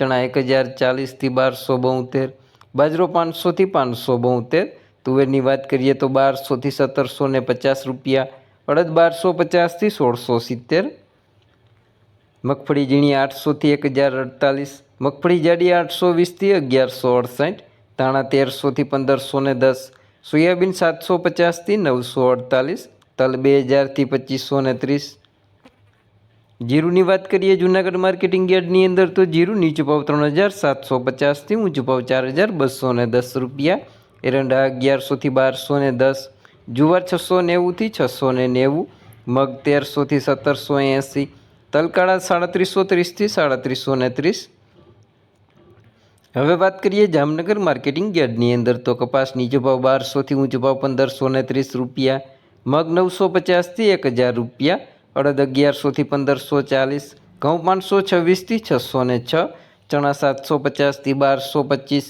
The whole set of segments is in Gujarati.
ચણા એક હજાર ચાલીસથી બારસો બોતેર બાજરો પાંચસોથી પાંચસો બોતેર તુવેરની વાત કરીએ તો બારસોથી સત્તરસો ને પચાસ રૂપિયા, અડદ બારસો પચાસથી સોળસો સિત્તેર, મગફળી ઝીણી આઠસોથી એક હજાર અડતાલીસ, મગફળી જાડી આઠસો વીસથી અગિયારસો અડસઠ, ધાણા તેરસોથી પંદરસો ને દસ, સોયાબીન સાતસો પચાસથી નવસો અડતાલીસ, તલ બે હજારથી પચીસો ને ત્રીસ જીરુની વાત કરીએ, જૂનાગઢ માર્કેટિંગ યાર્ડની અંદર તો જીરું નીચું ભાવ ત્રણ હજાર સાતસો પચાસથી ઊંચું ભાવ ચાર હજાર બસો ને દસ રૂપિયા. એરંડા અગિયારસોથી બારસો ને દસ, જુવાર છસો નેવુંથી છસો ને નેવું, મગ તેરસોથી સત્તરસો એંસી, તલકાળા સાડત્રીસો ત્રીસથી સાડત્રીસો ને ત્રીસ. હવે વાત કરીએ જામનગર માર્કેટિંગ યાર્ડની અંદર તો કપાસ નીચો ભાવ બારસોથી ઊંચો ભાવ પંદરસો ને ત્રીસ રૂપિયા, મગ નવસો પચાસથી એક હજાર રૂપિયા અડદ અગિયારસોથી પંદરસો ચાલીસ, ઘઉં પાંચસો છવ્વીસથી છસો ને છ, ચણા સાતસો પચાસથી બારસો પચીસ,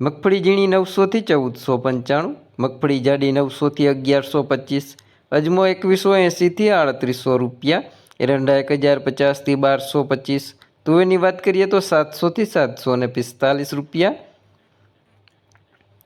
મગફળી ઝીણી નવસોથી ચૌદસો પંચાણું, મગફળી જાડી નવસોથી અગિયારસો પચીસ, અજમો એકવીસો એંસીથી આડત્રીસો રૂપિયા, એરંડા એક હજાર પચાસથી બારસો પચીસ, તુવેરની વાત કરીએ તો સાતસોથી સાતસો ને પિસ્તાલીસ રૂપિયા,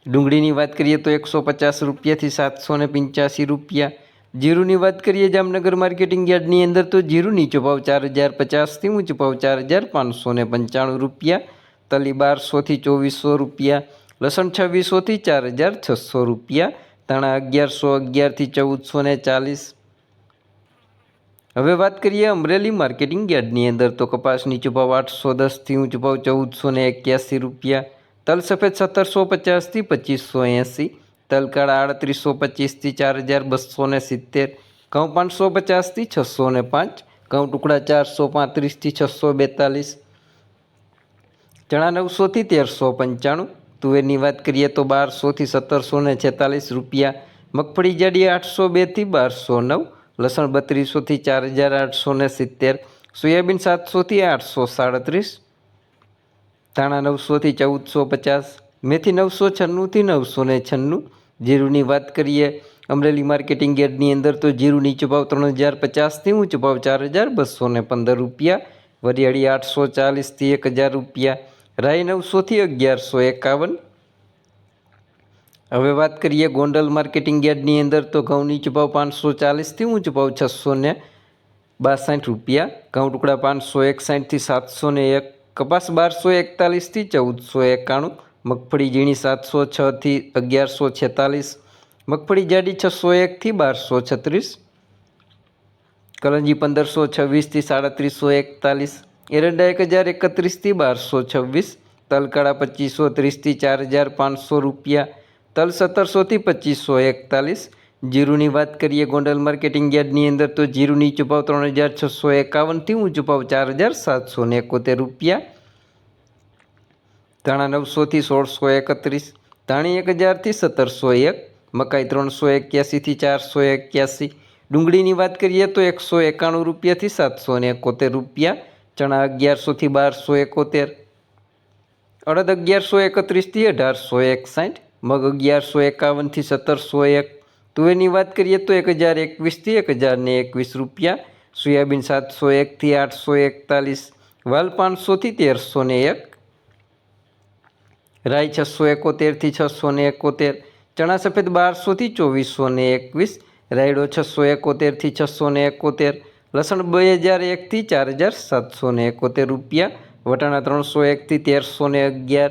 ડુંગળીની વાત કરીએ તો એકસો પચાસ રૂપિયાથી સાતસો ને પંચ્યાસી રૂપિયા જીરુની વાત કરીએ જામનગર માર્કેટિંગ યાર્ડની અંદર, તો જીરું નીચો ભાવ ચાર હજાર પચાસથી ઊંચો ભાવ ચાર હજાર પાંચસો ને પંચાણું રૂપિયા, તલી બારસોથી ચોવીસો રૂપિયા, લસણ છવ્વીસોથી ચાર હજાર છસો રૂપિયા, ધાણા અગિયારસો, અગિયારથી ચૌદસો ને ચાલીસ. હવે વાત કરીએ અમરેલી માર્કેટિંગ યાર્ડની અંદર, તો કપાસ નીચો ભાવ આઠસો દસથી ઊંચો ભાવ ચૌદસો ને એક્યાસી રૂપિયા, તલ સફેદ સત્તરસો પચાસથી પચીસો એંસી તલકાળા આડત્રીસો પચીસથી ચાર હજાર બસો ને સિત્તેર ઘઉં પાંચસો પચાસથી છસો ને પાંચ ઘઉં ટુકડા ચારસો પાંત્રીસથી છસો બેતાલીસ, ચણા નવસોથી તેરસો પંચાણું, તુવેરની વાત કરીએ તો બારસોથી સત્તરસો ને છેતાલીસ રૂપિયા, મગફળી જાડી આઠસો બેથી બારસો નવ, લસણ બત્રીસોથી ચાર હજાર આઠસો ને સિત્તેર, સોયાબીન સાતસોથી આઠસો સાડત્રીસ, ધાણા નવસોથી ચૌદસો પચાસ, મેથી નવસો છન્નુંથી નવસો ને છન્નું જીરુની વાત કરીએ, અમરેલી માર્કેટિંગ યાર્ડની અંદર તો જીરું નીચો ભાવ ત્રણ હજાર પચાસથી ઊંચો ભાવ ચાર હજાર બસો ને પંદર રૂપિયા, વરિયાળી આઠસો ચાલીસથી એક હજાર રૂપિયા, રાઈ નવસોથી અગિયારસો એકાવન. હવે વાત કરીએ ગોંડલ માર્કેટિંગ યાર્ડની અંદર તો ઘઉં નીચો ભાવ પાંચસો ચાલીસથી ઊંચો ભાવ છસો ને બાસઠ રૂપિયા, ઘઉં ટુકડા પાંચસો એકસાઠથી સાતસો ને એક, કપાસ બારસો એકતાલીસથી ચૌદસો એકાણું મગફળી ઝીણી સાતસો છથી અગિયારસો છેતાલીસ, મગફળી જાડી છસો એકથી બારસો છત્રીસ કલંજી પંદરસો છવ્વીસથી સાડત્રીસો એકતાલીસ, એરંડા એક હજાર એકત્રીસથી બારસો છવ્વીસ, તલકાળા પચીસો ત્રીસથી ચાર હજાર પાંચસો રૂપિયા, તલ સત્તરસોથી પચીસો એકતાલીસ, જીરુની વાત કરીએ ગોંડલ માર્કેટિંગ યાર્ડની અંદર તો જીરુની ચૂપાવ ત્રણ હજાર છસો એકાવનથી હું ભાવ ચાર હજાર સાતસો એકોતેર રૂપિયા ધાણા નવસોથી સોળસો એકત્રીસ, ધાણી એક હજારથી સત્તરસો એક, મકાઈ ત્રણસો એક્યાસીથી ચારસો એક્યાસી. ડુંગળીની વાત કરીએ તો એકસો એકાણું રૂપિયાથી સાતસો ને એકોતેર રૂપિયા, ચણા અગિયારસોથી બારસો એકોતેર. અડદ અગિયારસો એકત્રીસથી અઢારસો એકસાઠ, મગ અગિયારસો એકાવનથી સત્તરસો એક. તુવેરની વાત કરીએ તો એક હજાર એકવીસથી એક હજાર ને એકવીસ રૂપિયા, સોયાબીન સાતસો એકથી આઠસો એકતાલીસ, વાલ પાંચસોથી તેરસો ને એક રાઈ છસો એકોતેરથી છસો ને એકોતેર. ચણા સફેદ બારસોથી ચોવીસો ને એકવીસ. રાયડો છસો એકોતેરથી છસો ને એકોતેર. લસણ બે હજાર એકથી ચાર હજાર સાતસો ને એકોતેર રૂપિયા. વટાણા ત્રણસો એકથી તેરસો ને અગિયાર.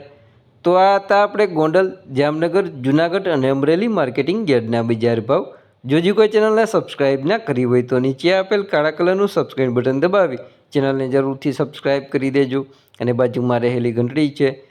તો આ હતા આપણે ગોંડલ, જામનગર, જુનાગઢ અને અમરેલી માર્કેટિંગ યાર્ડના બજાર ભાવ. જો હજી કોઈ ચેનલને સબસ્ક્રાઇબ ના કરી હોય તો નીચે આપેલ કાળા કલરનું સબસ્ક્રાઇબ બટન દબાવી. ચેનલને જરૂરથી સબસ્ક્રાઇબ કરી દેજો. અને બાજુમાં રહેલી ઘંટડી છે.